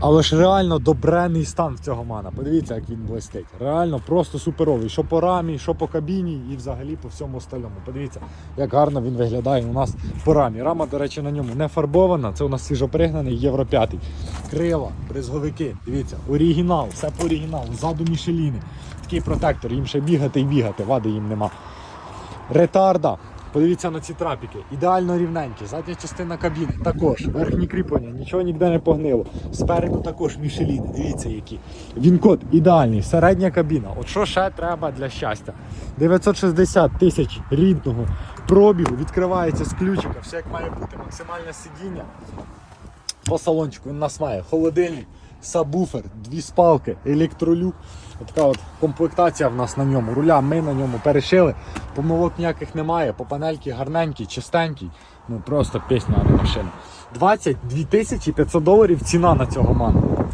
Але ж реально добрений стан в цього мана. Подивіться, як він блистить. Реально просто суперовий. Що по рамі, що по кабіні і взагалі по всьому остальному. Подивіться, як гарно він виглядає у нас по рамі. Рама, до речі, на ньому не фарбована. Це у нас свіжопригнаний Євро 5. Крила, бризговики. Дивіться, оригінал, все по оригіналу. Ззаду мішеліни. Такий протектор, їм ще бігати і бігати, вади їм нема. Ретарда. Подивіться на ці трапіки. Ідеально рівненькі. Задня частина кабіни також. Верхні кріплення, нічого ніде не погнило. Спереду також мішеліни. Дивіться які. Він-код ідеальний. Середня кабіна. От що ще треба для щастя? 960 тисяч рідного пробігу. Відкривається з ключика. Все як має бути. Максимальне сидіння. По салончику він нас має холодильник, сабвуфер, дві спалки, електролюк. Така от комплектація в нас на ньому. Руля ми на ньому перешили. Помилок ніяких немає. По панельки гарненькі, чистенькі. Ну просто пісня на машина. 22 тисячі 500 доларів ціна на цього ману.